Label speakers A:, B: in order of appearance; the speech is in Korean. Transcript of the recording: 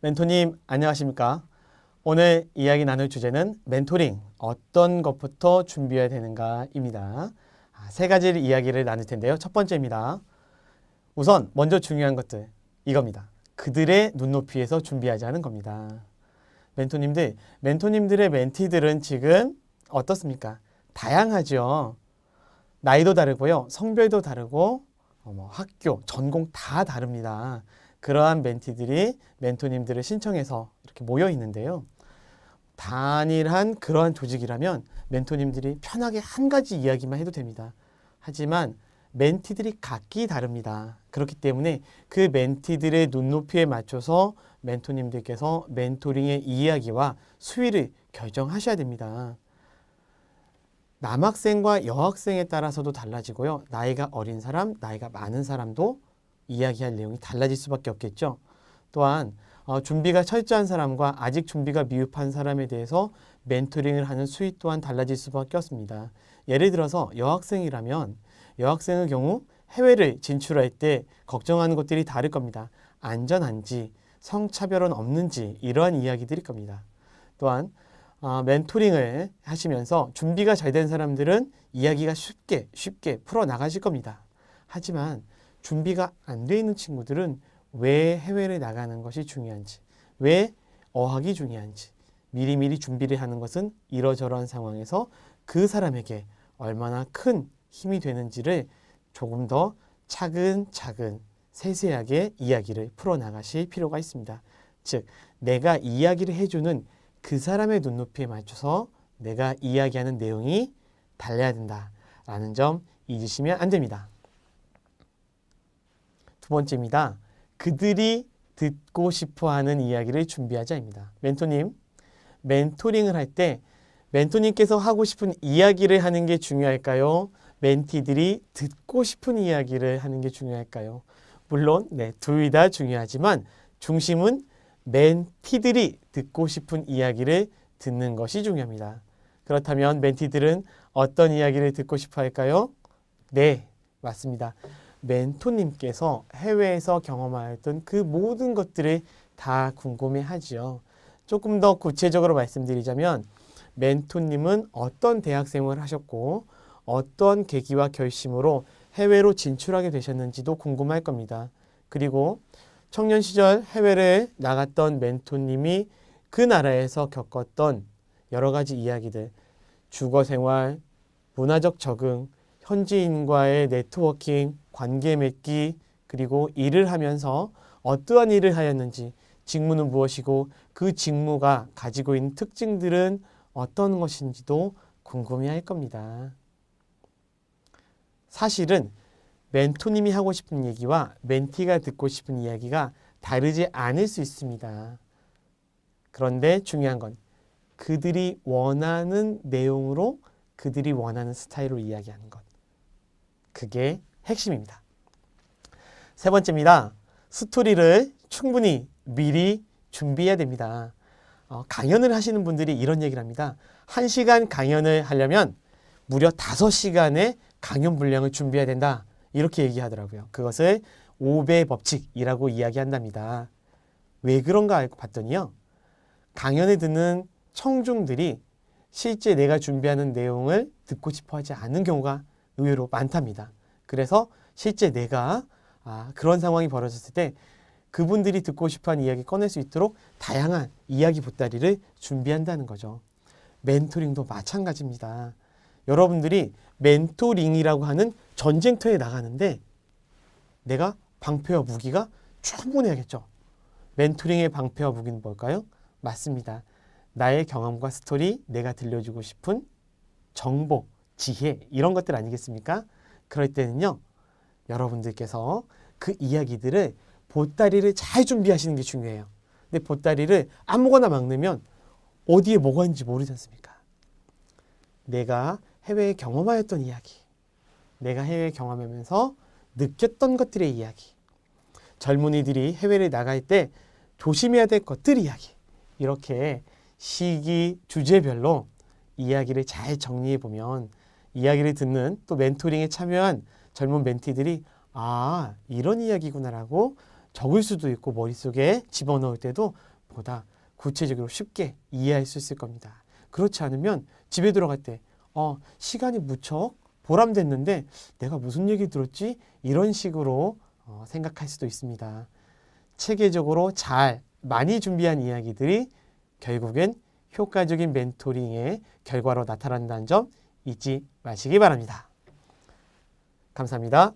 A: 멘토님 안녕하십니까? 오늘 이야기 나눌 주제는 멘토링 어떤 것부터 준비해야 되는가입니다. 아, 세 가지 이야기를 나눌 텐데요. 첫 번째입니다. 우선 먼저 중요한 것들 이겁니다. 그들의 눈높이에서 준비하지 않은 겁니다. 멘토님들, 멘토님들의 멘티들은 지금 어떻습니까? 다양하죠. 나이도 다르고요, 성별도 다르고 어, 뭐 학교, 전공 다 다릅니다. 그러한 멘티들이 멘토님들을 신청해서 이렇게 모여 있는데요. 단일한 그러한 조직이라면 멘토님들이 편하게 한 가지 이야기만 해도 됩니다. 하지만 멘티들이 각기 다릅니다. 그렇기 때문에 그 멘티들의 눈높이에 맞춰서 멘토님들께서 멘토링의 이야기와 수위를 결정하셔야 됩니다. 남학생과 여학생에 따라서도 달라지고요. 나이가 어린 사람, 나이가 많은 사람도 이야기할 내용이 달라질 수밖에 없겠죠. 또한 어, 준비가 철저한 사람과 아직 준비가 미흡한 사람에 대해서 멘토링을 하는 수위 또한 달라질 수밖에 없습니다. 예를 들어서 여학생이라면 여학생의 경우 해외를 진출할 때 걱정하는 것들이 다를 겁니다. 안전한지, 성차별은 없는지 이러한 이야기들일 겁니다. 또한 어, 멘토링을 하시면서 준비가 잘 된 사람들은 이야기가 쉽게 쉽게 풀어 나가실 겁니다. 하지만 준비가 안 돼 있는 친구들은 왜 해외를 나가는 것이 중요한지, 왜 어학이 중요한지, 미리미리 준비를 하는 것은 이러저러한 상황에서 그 사람에게 얼마나 큰 힘이 되는지를 조금 더 차근차근 세세하게 이야기를 풀어나가실 필요가 있습니다. 즉, 내가 이야기를 해주는 그 사람의 눈높이에 맞춰서 내가 이야기하는 내용이 달라야 된다라는 점 잊으시면 안 됩니다. 두 번째입니다. 그들이 듣고 싶어 하는 이야기를 준비하자입니다. 멘토님, 멘토링을 할 때 멘토님께서 하고 싶은 이야기를 하는 게 중요할까요? 멘티들이 듣고 싶은 이야기를 하는 게 중요할까요? 물론 네, 둘 다 중요하지만 중심은 멘티들이 듣고 싶은 이야기를 듣는 것이 중요합니다. 그렇다면 멘티들은 어떤 이야기를 듣고 싶어 할까요? 네, 맞습니다. 멘토님께서 해외에서 경험하였던 그 모든 것들을 다 궁금해 하지요. 조금 더 구체적으로 말씀드리자면 멘토님은 어떤 대학생활을 하셨고 어떤 계기와 결심으로 해외로 진출하게 되셨는지도 궁금할 겁니다. 그리고 청년 시절 해외를 나갔던 멘토님이 그 나라에서 겪었던 여러 가지 이야기들, 주거 생활, 문화적 적응, 현지인과의 네트워킹, 관계 맺기, 그리고 일을 하면서 어떠한 일을 하였는지, 직무는 무엇이고 그 직무가 가지고 있는 특징들은 어떤 것인지도 궁금해 할 겁니다. 사실은 멘토님이 하고 싶은 얘기와 멘티가 듣고 싶은 이야기가 다르지 않을 수 있습니다. 그런데 중요한 건 그들이 원하는 내용으로 그들이 원하는 스타일로 이야기하는 것. 그게 핵심입니다. 세 번째입니다. 스토리를 충분히 미리 준비해야 됩니다. 어, 강연을 하시는 분들이 이런 얘기를 합니다. 1시간 강연을 하려면 무려 5시간의 강연 분량을 준비해야 된다. 이렇게 얘기하더라고요. 그것을 5배 법칙이라고 이야기한답니다. 왜 그런가 알고 봤더니요. 강연을 듣는 청중들이 실제 내가 준비하는 내용을 듣고 싶어 하지 않는 경우가 의외로 많답니다. 그래서 실제 내가 아, 그런 상황이 벌어졌을 때 그분들이 듣고 싶어 하는 이야기 꺼낼 수 있도록 다양한 이야기 보따리를 준비한다는 거죠. 멘토링도 마찬가지입니다. 여러분들이 멘토링이라고 하는 전쟁터에 나가는데 내가 방패와 무기가 충분해야겠죠. 멘토링의 방패와 무기는 뭘까요? 맞습니다. 나의 경험과 스토리, 내가 들려주고 싶은 정보, 지혜 이런 것들 아니겠습니까? 그럴 때는요. 여러분들께서 그 이야기들을 보따리를 잘 준비하시는 게 중요해요. 근데 보따리를 아무거나 막 넣으면 어디에 뭐가 있는지 모르지 않습니까? 내가 해외에 경험하였던 이야기, 내가 해외 경험하면서 느꼈던 것들의 이야기, 젊은이들이 해외를 나갈 때 조심해야 될 것들 이야기, 이렇게 시기, 주제별로 이야기를 잘 정리해 보면 이야기를 듣는 또 멘토링에 참여한 젊은 멘티들이 아, 이런 이야기구나라고 적을 수도 있고 머릿속에 집어넣을 때도 보다 구체적으로 쉽게 이해할 수 있을 겁니다. 그렇지 않으면 집에 들어갈 때 어, 시간이 무척 보람됐는데 내가 무슨 얘기 들었지? 이런 식으로 어, 생각할 수도 있습니다. 체계적으로 잘 많이 준비한 이야기들이 결국엔 효과적인 멘토링의 결과로 나타난다는 점 잊지 마시기 바랍니다. 감사합니다.